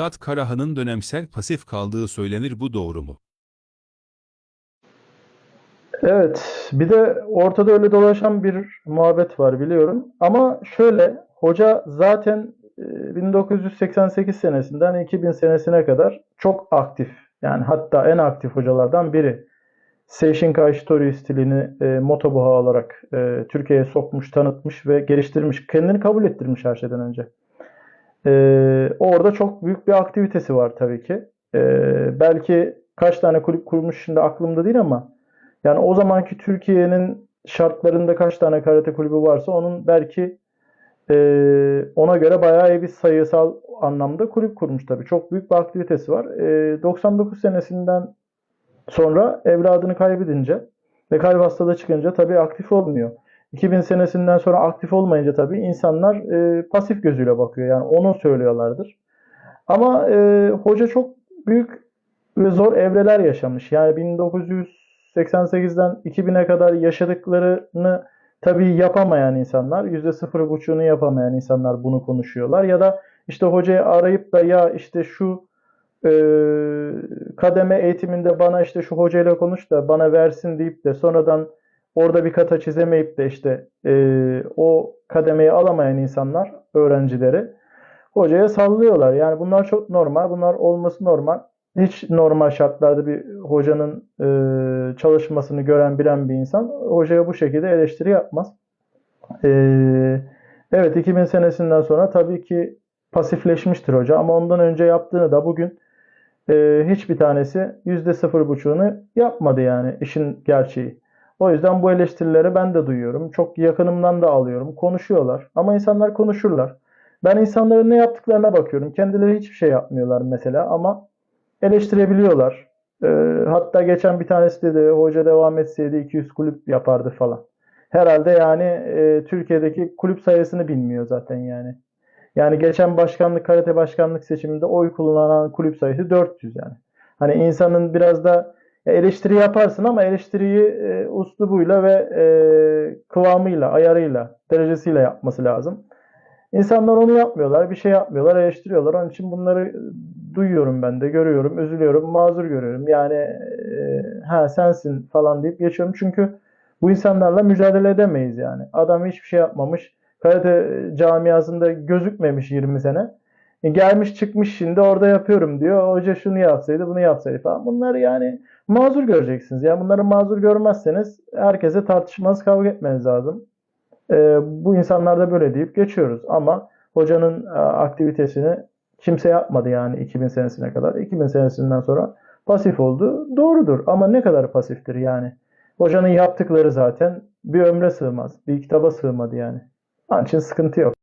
Üstad Karahan'ın dönemsel pasif kaldığı söylenir bu doğru mu? Evet, bir de ortada öyle dolaşan bir muhabbet var biliyorum. Ama şöyle, hoca zaten e, 1988 senesinden 2000 senesine kadar çok aktif. Yani hatta en aktif hocalardan biri. Seishin Kaishitori stilini e, motobuha olarak e, Türkiye'ye sokmuş, tanıtmış ve geliştirmiş. Kendini kabul ettirmiş her şeyden önce. E, orada çok büyük bir aktivitesi var tabii ki. E, belki kaç tane kulüp kurmuş şimdi aklımda değil ama yani o zamanki Türkiye'nin şartlarında kaç tane karate kulübü varsa onun belki e, ona göre bayağı bir sayısal anlamda kulüp kurmuş tabii. Çok büyük bir aktivitesi var. E, 99 senesinden sonra evladını kaybedince ve kalp hastalığı çıkınca tabii aktif olmuyor. 2000 senesinden sonra aktif olmayınca tabii insanlar e, pasif gözüyle bakıyor. Yani onu söylüyorlardır. Ama e, hoca çok büyük ve zor evreler yaşamış. Yani 1988'den 2000'e kadar yaşadıklarını tabii yapamayan insanlar, %0,5'unu yapamayan insanlar bunu konuşuyorlar. Ya da işte hocayı arayıp da ya işte şu e, kademe eğitiminde bana işte şu hocayla konuş da bana versin deyip de sonradan orada bir kata çizemeyip de işte e, o kademeyi alamayan insanlar, öğrencileri hocaya sallıyorlar. Yani bunlar çok normal. Bunlar olması normal. Hiç normal şartlarda bir hocanın e, çalışmasını gören bilen bir insan hocaya bu şekilde eleştiri yapmaz. E, evet 2000 senesinden sonra tabii ki pasifleşmiştir hoca ama ondan önce yaptığını da bugün e, hiçbir tanesi %0,5'unu yapmadı yani işin gerçeği. O yüzden bu eleştirileri ben de duyuyorum. Çok yakınımdan da alıyorum. Konuşuyorlar. Ama insanlar konuşurlar. Ben insanların ne yaptıklarına bakıyorum. Kendileri hiçbir şey yapmıyorlar mesela ama eleştirebiliyorlar. Ee, hatta geçen bir tanesi dedi hoca devam etseydi 200 kulüp yapardı falan. Herhalde yani e, Türkiye'deki kulüp sayısını bilmiyor zaten yani. Yani geçen başkanlık, karate başkanlık seçiminde oy kullanan kulüp sayısı 400 yani. Hani insanın biraz da eleştiri yaparsın ama eleştiriyi e, uslubuyla ve e, kıvamıyla, ayarıyla, derecesiyle yapması lazım. İnsanlar onu yapmıyorlar, bir şey yapmıyorlar, eleştiriyorlar. Onun için bunları duyuyorum ben de, görüyorum, üzülüyorum, mazur görüyorum. Yani e, ha sensin falan deyip geçiyorum. Çünkü bu insanlarla mücadele edemeyiz yani. Adam hiçbir şey yapmamış. Karate camiasında gözükmemiş 20 sene. E, gelmiş çıkmış şimdi orada yapıyorum diyor. Hoca şunu yapsaydı bunu yapsaydı falan. Bunları yani mazur göreceksiniz. Yani bunları mazur görmezseniz herkese tartışmaz kavga etmeniz lazım. E, bu insanlar da böyle deyip geçiyoruz. Ama hocanın e, aktivitesini kimse yapmadı yani 2000 senesine kadar. 2000 senesinden sonra pasif oldu. Doğrudur ama ne kadar pasiftir yani. Hocanın yaptıkları zaten bir ömre sığmaz. Bir kitaba sığmadı yani. Onun için sıkıntı yok.